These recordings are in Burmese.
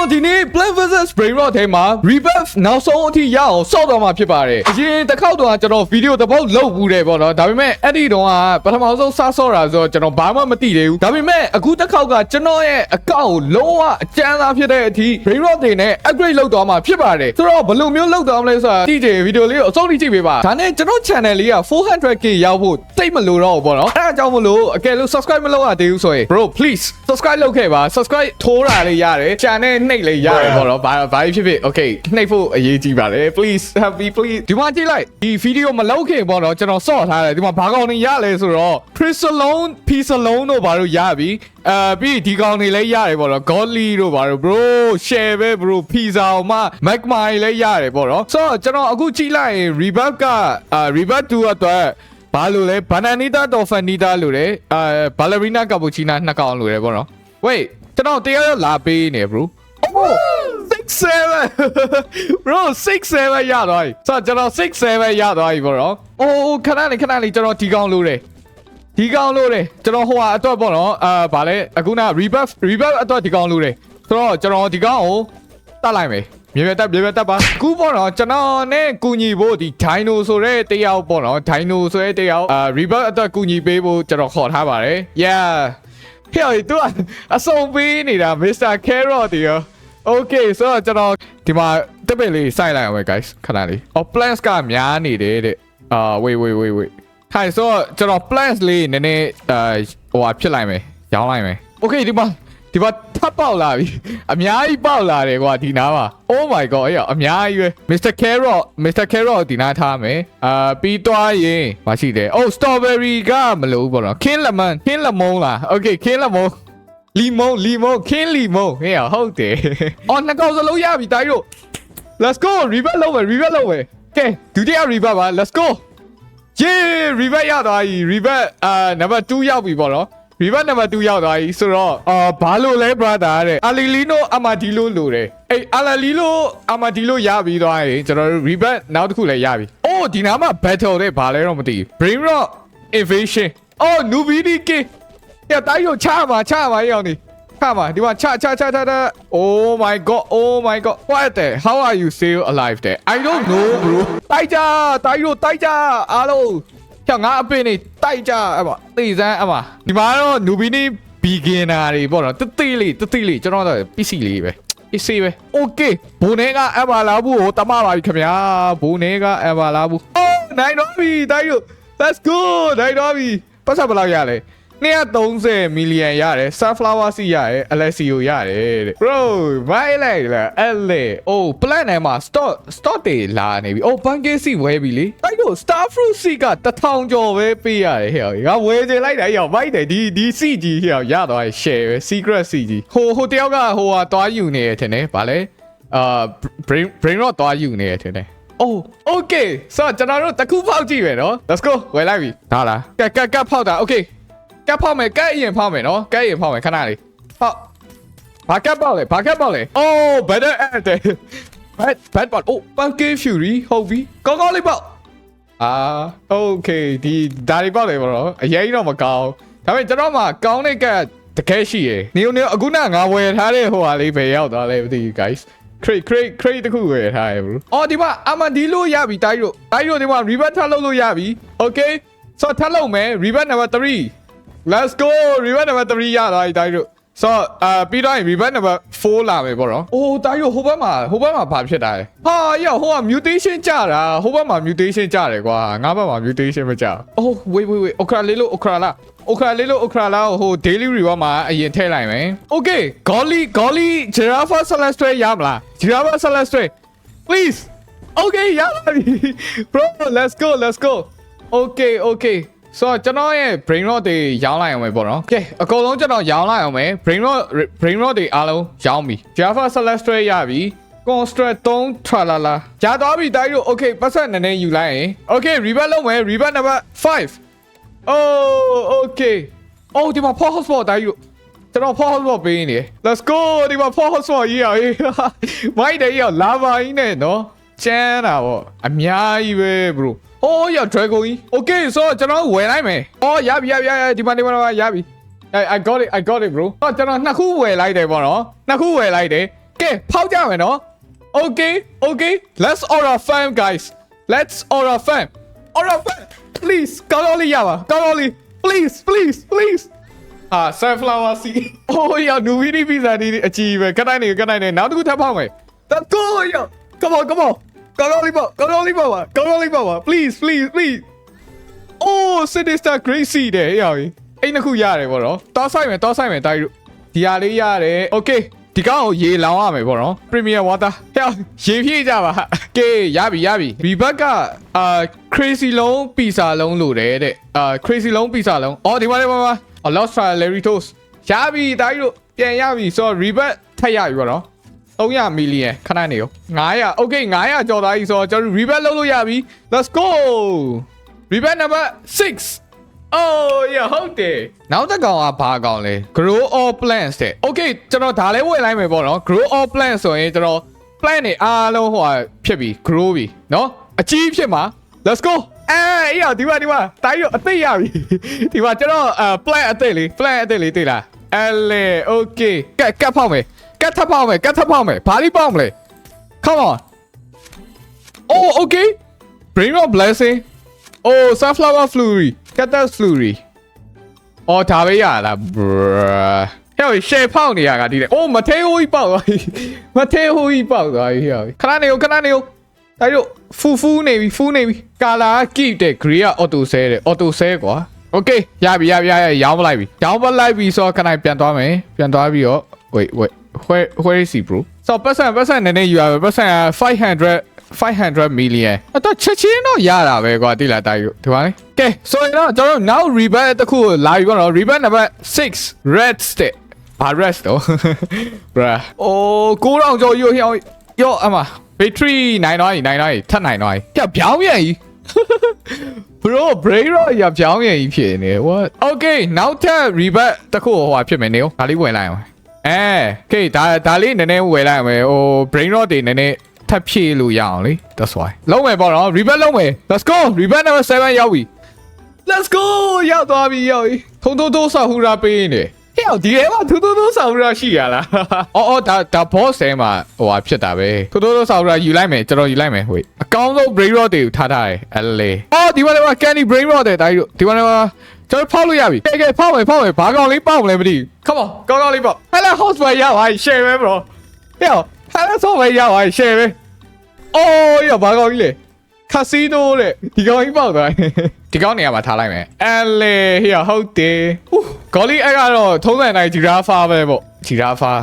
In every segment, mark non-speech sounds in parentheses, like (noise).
တော့ဒီနေ့ Plant vs Brain Rot ထဲမှာ rebuff နောက်ဆုံးအထိရအောင်စောက်တော့မှာဖြစ်ပါတယ်အရင်တစ်ခေါက်တော့ကျွန်တော်ဗီဒီယိုတစ်ပုတ်လုပ်ဘူးတယ်ပေါ့နော်ဒါပေမဲ့အဲ့ဒီတော့ကပထမဆုံးစဆော့တာဆိုတော့ကျွန်တော်ဘာမှမသိသေးဘူးဒါပေမဲ့အခုတစ်ခေါက်ကကျွန်တော်ရဲ့အကောင့်ကိုလုံးဝအကျန်းသားဖြစ်တဲ့အထိ Brain Rot တွေနဲ့ upgrade လုပ်သွားမှာဖြစ်ပါတယ်ဆိုတော့ဘယ်လိုမျိုးလုပ်သွားမလဲဆိုတာကြည့်ကြဗီဒီယိုလေးကိုအဆုံးထိကြည့်ပေးပါဒါနဲ့ကျွန်တော် channel လေးက 400k ရောက်ဖို့တိတ်မလိုတော့ဘူးပေါ့နော်အဲ့ဒါကြောင့်မလို့အကယ်လို့ subscribe မလုပ်ရသေးဘူးဆိုရင် bro please subscribe လုပ်ခဲ့ပါ subscribe ထိုးတာလေးရတယ် channel နှိပ်လေးရတယ်ပေါ့နော်ဘာဘာဖြစ်ဖြစ် okay နှိပ်ဖို့အရေးကြီးပါတယ် please happy please ဒီမှာကြည့်လိုက်ဒီ video မလုပ်ခင်ပေါ့နော်ကျွန်တော်စော့ထားတယ်ဒီမှာဘာကောင်နေရလဲဆိုတော့ Crystalone Pisalone တို့ဘာလို့ရပြီအဲပြီးဒီကောင်နေလည်းရတယ်ပေါ့နော် Godly တို့ဘာလို့ bro share ပဲ bro pizza အောင်မှ magma လည်းရတယ်ပေါ့နော်ဆိုတော့ကျွန်တော်အခုကြည့်လိုက်ရင် rebirth ကအာ rebirth 2အတွက်ဘာလို့လဲ bananita dolphinita လို့လေအာ ballerina cappuccina နှစ်ကောင်လို့လေပေါ့နော် wait ကျွန်တော်တရားရလာပေးနေ bro oh 6 7 bro 6 7ရသွားပြီဆိုတော့ကျွန်တော်6 7ရသွားပြီပေါ့နော်အိုးခဏလေးခဏလေးကျွန်တော်ဒီကောင်လို့တယ်ဒီကောင်လို့တယ်ကျွန်တော်ဟိုဟာအတွက်ပေါ့နော်အာဗာလဲအခုန rebuff rebuff အတွက်ဒီကောင်လို့တယ်ဆိုတော့ကျွန်တော်ဒီကောင်ကိုတတ်လိုက်မယ်မြေပြတ်တက်မြေပြတ်တက်ပါခုပေါ့နော်ကျွန်တော်နဲ့ကူညီဖို့ဒီ dino ဆိုတဲ့တယောက်ပေါ့နော် dino ဆိုတဲ့တယောက်အာ rebuff အတွက်ကူညီပေးဖို့ကျွန်တော်ခေါ်ထားပါတယ် yeah ဟဲ့တူအစုံပေးနေတာ Mr. Carrot တီရော Okay ဆိုတော့ကျွန်တော်ဒီမှာတက်ပစ်လေးစိုက်လိုက်အောင်ပဲ guys ခဏလေး Oh plants ကများနေတယ်တဲ့အာ wait wait wait wait ဟိုင်ဆိုတော့ကျွန်တော် plants လေးနည်းနည်းအာဟိုဟာဖြစ်လိုက်မယ်ရောင်းလိုက်မယ် Okay ဒီမှာဒီမှာ ထပ်ပေါက်လာပြီအများကြီးပေါက်လာတယ်ကွာဒီနားမှာ Oh my god အေးအများကြီးပဲ Mr Carrot Mr Carrot ဒီနားထားမယ်အာပြီးသွားရင်မရှိတယ် Oh strawberry ကမလို့ဘူးပေါ့နော် King lemon King lemon လား Okay King lemon လီမုံလီမုံခင်းလီမုံဟဲ့ဟုတ်တယ်အော်နှစ်ကောင်စလုံးရပြီတိုင်းတို့ Let's go reverse လုပ်မယ် reverse လုပ်မယ်ကဲဒုတိယ reverse ပါ Let's go yeah reverse ရသွားပြီ reverse အာ number 2ရောက်ပြီပေါ့နော် reverse number 2ရောက်သွားပြီဆိုတော့အာဘာလို့လဲ brother တဲ့အာလီလီနိုအမာဒီလိုလိုတယ်အေးအာလလီလိုအမာဒီလိုရပြီးသွားရင်ကျွန်တော်တို့ reverse နောက်တစ်ခုလည်းရပြီအိုးဒီနားမှာ battle တဲ့ဘာလဲတော့မသိဘူး brain rot invasion အော် nubidi king ရတိုင်းရောချမှာချမှာရောင်နေချမှာဒီမှာချချချချချ Oh my god Oh my god What the How are you still alive there I don't know bro တိုက်ကြတိုင်းရောတိုက်ကြအားလုံး ချငါအပင်နေတိုက်ကြအမသိစမ်းအမဒီမှာတော့ newbie beginner တွေပေါ့နော်တတိလေးတတိလေးကျွန်တော်တော့ PC လေးပဲ PC ပဲ Okay ဘုံနေကအမလာဘူးဟိုတမပါပြီခင်ဗျာဘုံနေကအမလာဘူး Oh နိုင်တော့ပြီတိုင်းရော Let's go နိုင်တော့ပြီပတ်စပ်ဘယ်လောက်ရလဲ 230 million ရတယ် sunflower seed ရတယ် alexio ရတယ်တဲ့ bro မိုင်းလိုက်လားအဲ့လေ oh plan ထဲမှာ stock stock တွေလာနေပြီ oh pumpkin seed ဝယ်ပြီလေအဲ့တော့ star fruit seed က1000ကျော်ပဲပေးရတယ်ဟဲ့ငါဝယ်ချင်လိုက်တာရောက်မိုက်တယ်ဒီဒီ seed ကြီးဟဲ့ရသွားရင် share ပဲ secret seed ကြီးဟိုဟိုတယောက်ကဟိုဟာတွားယူနေရထင်တယ်ဗာလဲအာ brain brain rot တွားယူနေရထင်တယ် Oh okay ဆိုတော့ကျွန်တော်တို့တစ်ခုဖောက်ကြည့်မယ်နော် Let's go ဝယ်လိုက်ပြီဟာလားကက်ကက်ကက်ဖောက်တာ Okay ကက်ဖောက်မယ်ကက်အရင်ဖောက်မယ်နော်ကက်အရင်ဖောက်မယ်ခဏလေးဟောဘာကက်ပေါက်လဲဘာကက်ပေါက်လဲ Oh better at it bad bad bot Oh pumpkin fury ဟုတ်ပြီကောင်းကောင်းလေးပေါက်အာ Okay ဒီဒါလေးပေါက်လေဘောနော်အရင်တော့မကောင်းဒါပေမဲ့ကျွန်တော်မှကောင်းတဲ့ကက်တကယ်ရှိရယ်နေနေအခုနငါဝယ်ထားတဲ့ဟိုဟာလေးပဲရောက်သွားလဲမသိဘူး guys crate crate crate တခုဝယ်ထားရဘူး။အော်ဒီမှာအမဒီလို့ရပြီတိုက်လို့တိုက်လို့ဒီမှာ ribbon ထပ်လုပ်လို့ရပြီ။ Okay ဆိုတော့ထပ်လုပ်မယ် ribbon number 3 Let's go ribbon number 3ရသွားပြီတိုက်လို့ဆိုတော့အာပြီးတော့ ribbon number 4လာမယ်ပေါ့နော်။အိုးတိုက်လို့ဟိုဘက်မှာဟိုဘက်မှာဘာဖြစ်တာလဲ။ဟာရောဟိုက mutation ကြတာဟိုဘက်မှာ mutation ကြတယ်ကွာငါဘက်မှာ mutation မကြဘူး။ Oh wait wait wait okra လေးလို့ okra လား okra လေးလို့ okra လားဟို daily reward မှာအရင်ထည့်လိုက်မယ် okay golly golly giraffe celeste ရမလား giraffe celeste please okay ရပါပြီ bro let's go let's go okay okay ဆိုတော့ကျွန်တော်ရဲ့ brain rot တွေရောင်းလိုက်အောင်ပဲပေါ့နော်။ Okay အကုန်လုံးကျွန်တော်ရောင်းလိုက်အောင်ပဲ brain rot brain rot တွေအားလုံးရောင်းပြီ။ Java Celeste ရပြီ။ Construct 3 tralala ရသွားပြီတိုင်းတို့ Okay ပတ်ဆက်နည်းနည်းယူလိုက်ရင် Okay rebut လုပ်မယ် rebut number 5 Oh okay အော်ဒီမှာ port hotspot တိုင်းယူကျွန်တော် port hotspot ပေးနေတယ် Let's go ဒီမှာ port hotspot ရေးရအောင်မိုက်တယ်ရလာပါင်းနဲ့နော်ကျန်းတာပေါ့အများကြီးပဲ bro အိုးရ dragon ကြီး Okay ဆိုတော့ကျွန်တော်ဝယ်လိုက်မယ်အော်ရပြီရပြီရပြီဒီမှာဒီမှာရပြီ I I got it I got it bro ဟောကျွန်တော်နှစ်ခုဝယ်လိုက်တယ်ပေါ့နော်နှစ်ခုဝယ်လိုက်တယ် ကဲဖောက်ကြမယ်နော် Okay okay let's order fam guys let's order fam order fam please ကောင်းကောင်းလေးရပါကောင်းကောင်းလေး please please please အာ sunflower seed အိုးရနူဗီဒီပီဇာဒီအကြီးပဲခဏနေခဏနေနောက်တစ်ခုထပ်ဖောက်မယ် Let's go ရ come on come on ကောင်းကောင်းလေးပေါ့ကောင်းကောင်းလေးပေါ့ပါကောင်းကောင်းလေးပေါ့ပါ please please please အိုး sinister gracie တဲ့ဟေ့ရောက်ပြီအဲ့နှစ်ခုရတယ်ပေါ့နော်တောက်ဆိုင်မယ်တောက်ဆိုင်မယ်တိုက်တို့ဒီဟာလေးရတယ် okay ဒီကောင်ကိုရေလောင်ရမယ်ပေါ့နော် premier water ဟဲ့ရေဖြည့်ကြပါကဲရပြီရပြီဒီဘက်ကအာ crazy လုံးပီစာလုံးလို့တယ်တဲ့အာ crazy လုံးပီစာလုံးအော်ဒီမှာဒီမှာဒီမှာ a lost trial larry toast ရပြီတိုက်တို့ပြန်ရပြီဆိုတော့ rebirth ထပ်ရပြီပေါ့နော် 300 million ခဏနေရော900 okay 900ကျော်သွားပြီဆိုတော့ကျွန်တော် rebirth လုပ်လို့ရပြီ let's go rebirth number 6 Oh yeah ဟုတ်တယ်နောက်တစ်ကောင်ကဘာကောင်လဲ grow all plants တဲ့ Okay ကျွန်တော်ဒါလည်းဝယ်လိုက်မယ်ပေါ့နော် grow all plants ဆိုရင်ကျွန်တော် plant တွေအားလုံးဟိုဟာဖြစ်ပြီ grow ပြီเนาะအကြီးဖြစ်မှာ let's go အဲအေးရဒီမှာဒီမှာတိုင်းရအသိရပြီဒီမှာကျွန်တော်အဲ plant အသိလေး plant အသိလေးတွေ့လားအဲလေ okay ကတ်ကတ်ဖောက်မယ် ကတ်ထပ်ဖောက်မယ်ကတ်ထပ်ဖောက်မယ်ဘာလေးပေါက်မလဲ come on oh okay bring your blessing oh sunflower flurry cactus flurry အော်ဒါပဲရလား bruh ဟဲ့ရှယ်ဖောက်နေရတာဒီလေအိုးမသေးဟိုးကြီးပေါက်သွားပြီမသေးဟိုးကြီးပေါက်သွားပြီဟဲ့ခဏနေဦးခဏနေဦးဒါတို့ဖူဖူနေပြီဖူနေပြီကာလာက keep တဲ့ gray က auto sell တဲ့ auto sell ကွာ okay ရပြီရပြီရပြီရောင်းမလိုက်ပြီရောင်းမလိုက်ပြီဆိုတော့ခဏပြန်သွားမယ်ပြန်သွားပြီးတော့ wait wait where where is he bro so ပတ်စံပတ်စံနည်းနည်းယူရမယ်ပတ်စံ500 500 million အတော့ချက်ချင်းတော့ရတာပဲကွာတိလာတိုက်တို့ဒီပါလေကဲဆိုရင်တော့ကျွန်တော်တို့ now rebirth တစ်ခုကိုလာပြီပေါ့နော် rebirth number 6 red stick ဘာ red တော့ bruh အိုးကိုတော့ကြော်ရောရောရောအမ battery နိုင်တော့နိုင်တော့ထပ်နိုင်တော့ပြပြောင်းပြန်ကြီး bro brain rot ရပြောင်းပြန်ကြီးဖြစ်နေ what okay နောက်ထပ် rebirth တစ်ခုဟိုဟာဖြစ်မယ်နေဒါလေးဝင်လိုက်အောင် အဲကဲဒါဒါလေးနည်းနည်းဝယ်လိုက်မယ်ဟို brain rot တွေနည်းနည်းထပ်ဖြည့်လို့ရအောင်လေ that's why လုံးမယ်ပေါ့နော် rebirth လုံးမယ် let's go rebirth number 7ရောက်ပြီ let's go ရောက်သွားပြီရောက်ပြီထုံထုံထုံဆောက်ဟူရာပေးနေဟဲ့ဒီထဲမှာထုံထုံထုံဆောက်ဟူရာရှိရလားအော်အော်ဒါဒါ boss ထဲမှာဟိုဟာဖြစ်တာပဲထုံထုံထုံဆောက်ဟူရာယူလိုက်မယ်ကျွန်တော်ယူလိုက်မယ်ဟိုအကောင်းဆုံး brain rot တွေကိုထားထားတယ်အဲ့လေအော်ဒီမှာဒီမှာ candy brain rot တွေတိုင်းတို့ဒီမှာဒီမှာကျွန်တော်ဖောက်လို့ရပြီကဲကဲဖောက်မယ်ဖောက်မယ်ဘာကောင်လေးပေါက်မလဲမသိဘူး come on ကောင်းကောင်းလေးပေါက် ဟဲ့လား host ပဲရပါ share ပဲ bro ဟဲ့ဟဲ့လား host ပဲရပါ share ပဲအော်ရဘာကောင်ကြီးလဲคาสิโนတဲ့ဒီကောင်ကြီးပေါက်သွားတယ်ဒီကောင်နေရာမှာထားလိုက်မယ်အဲလေဟေ့ဟုတ်တယ်ဂေါ်လီအဲ့ကတော့ထုံးစံတိုင်းဂျီရာဖာပဲပေါ့ဂျီရာဖာ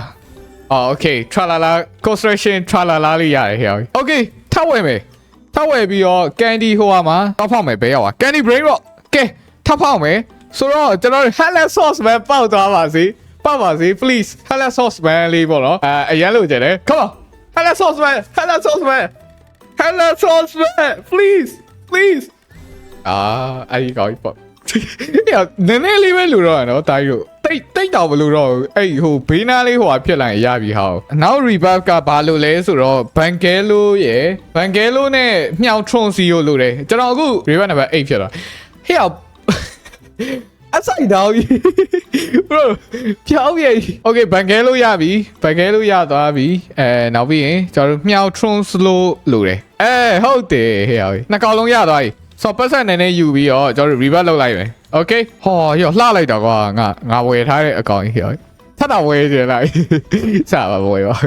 အော်โอเค tralala construction tralala လေးရတယ်ဟေ့โอเคထောက်ဝယ်မယ်ထောက်ဝယ်ပြီးတော့ candy ဟိုဟာမှာတောက်ဖောက်မယ်ဘဲရောက်ပါ candy brain rock ကဲထောက်ဖောက်မယ်ဆိုတော့ကျွန်တော် hello sauce ပဲပေါက်သွားပါစေ ပေါက်ပါစေ please hello sauce ပဲလေးပေါ့နော်အဲအရင်လို့ကြတယ် come on hello sauce ပဲ hello sauce ပဲ Hello sauce man please please အာအဲ့ဒီကောင်ပေါ့ညနည်းနည်းလေးပဲလူတော့နော်တာကြီးတို့တိတ်တိတ်တော့မလူတော့ဘူးအဲ့ဟိုဘေးနားလေးဟိုဟာဖြစ်လာရင်ရပြီဟာနောက် rebuff ကဘာလို့လဲဆိုတော့ Bangelo ရယ် Bangelo နဲ့မြောက် Tron C ကိုလို့တယ်ကျွန်တော်အခု rebuff number 8ဖြစ်သွားဟဲ့ အဆိုင်တောင်းကြီး bro ပြောင်းရဲ့ okay ဘန်ကဲလို့ရပြီဘန်ကဲလို့ရသွားပြီအဲနောက်ပြီးရင်ကျွန်တော်တို့မြောက် tron slow လို့တယ်အဲဟုတ်တယ်ဟဲ့ဟုတ်နှစ်ကောင်လုံးရသွားပြီဆိုပတ်ဆက်နည်းနည်းယူပြီးတော့ကျွန်တော်တို့ revert လုပ်လိုက်မယ် okay ဟောရောလှလိုက်တော့ကွာငါငါဝယ်ထားတဲ့အကောင်ကြီးဟဲ့ထပ်တော့ဝယ်ကြလိုက်စားပါဝယ်ပါ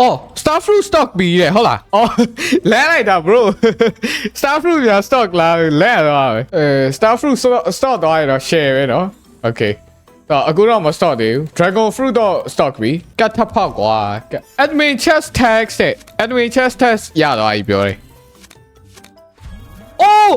အော် star fruit stock ပြီးတယ်ဟုတ်လားအော်လဲလိုက်တာ (laughs) bro (laughs) star fruit ပြ stock လာလဲတော့အဲ star fruit stock တော့ရတော့ share ပဲနော် okay တော့အခုတော့မ stock သေးဘူး dragon fruit တော့ stock ပြီကတ်ထဖောက်ကွာ admin chest tax တဲ့ admin chest tax ရတော့အကြီးပြောတယ် oh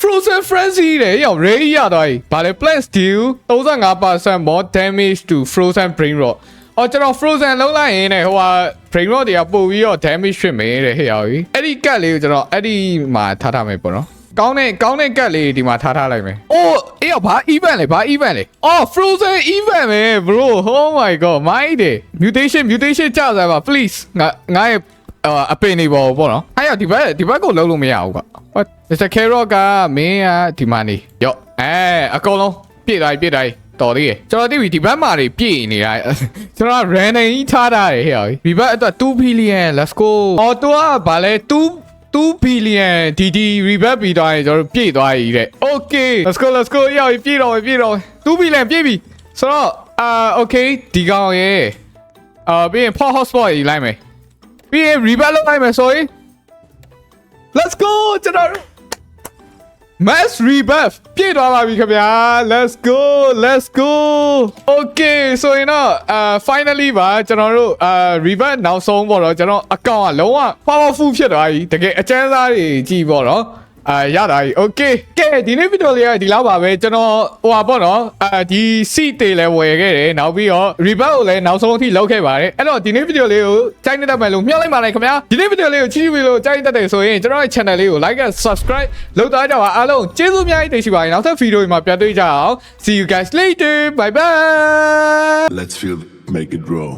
frozen frenzy တဲ့ရောက် ready ရတော့ကြီးဗာလေ plus deal 35% more damage to frozen brain rot အော်ကျွန်တော် frozen လုံးလိုက်ရင်ねဟိုဟာ brain rot တွေကပို့ပြီးတော့ damage ဖြစ်မယ်တဲ့ဟဲ့ရောက်ကြီးအဲ့ဒီကတ်လေးကိုကျွန်တော်အဲ့ဒီမှာထားထားမယ်ပေါ့နော်ကောင်းတဲ့ကောင်းတဲ့ကတ်လေးဒီမှာထားထားလိုက်မယ်။အိုးအေးဘာ event လဲဘာ event လဲ။အော် frozen event ပဲ bro oh my god မိုင်းတယ် mutation mutation ကြောက်စားပါ please ငါငါရဲ့အာအပင်နေပေါ်ပေါ့နော်။အဲ့ရဒီဘက်ဒီဘက်ကိုလုံးလို့မရဘူးကွာ။ What Mr. Carrot ကမင်းကဒီမှာနေရော့အဲအကုန်လုံးပြည့်တိုင်းပြည့်တိုင်း တော်သေးတယ်ကျွန်တော်သိပြီဒီဘက်မှာတွေပြည့်နေတာကျွန်တော်က random ကြီးထားတာတွေဟဲ့ဒီဘက်အတွက်2 billion let's go အော်တူကဗာလဲ2 2 billion DD rebirth ပြီးသွားရင်ကျွန်တော်တို့ပြည့်သွားပြီတဲ့ okay let's go let's go ရောက်ပြီပြည့်တော့ပြီပြည့်တော့ပြီ2 billion ပြည့်ပြီဆိုတော့အာ okay ဒီကောင်ရဲ့အာပြီးရင် port hotspot ကြီးလိုက်မယ်ပြီးရင် rebirth လုပ်လိုက်မယ်ဆိုရင် let's go ကျွန်တော်တို့ Mass rebuff ပြည့်သွားပါပြီခင်ဗျာ Let's go Let's go Okay ဆိုရင်တော့အာ finally ပါကျွန်တော်တို့အာ rebuff နောက်ဆုံးပေါ့တော့ကျွန်တော်အကောင့်ကလုံးဝ powerful ဖြစ်သွားပြီတကယ်အကျန်းစားတွေကြည့်ပေါ့နော် အာရတာကြီး Okay ကဲဒီနေ့ဗီဒီယိုလေးကဒီလောက်ပါပဲကျွန်တော်ဟိုပါပေါ့နော်အာဒီ seat တွေလည်းဝယ်ခဲ့တယ်နောက်ပြီးတော့ rebuff ကိုလည်းနောက်ဆုံးအထိလုပ်ခဲ့ပါတယ်အဲ့တော့ဒီနေ့ဗီဒီယိုလေးကိုကြိုက်နေတတ်မယ်လို့မျှော်လင့်ပါတယ်ခင်ဗျာဒီနေ့ဗီဒီယိုလေးကိုချီးကျူးပြီးလို့ကြိုက်နေတတ်တယ်ဆိုရင်ကျွန်တော်ရဲ့ channel လေးကို like and subscribe လုပ်သားကြပါအားလုံးကျေးဇူးအများကြီးတင်ရှိပါတယ်နောက်ထပ်ဗီဒီယိုတွေမှာပြန်တွေ့ကြအောင် see you guys later bye bye Let's feel, make it grow.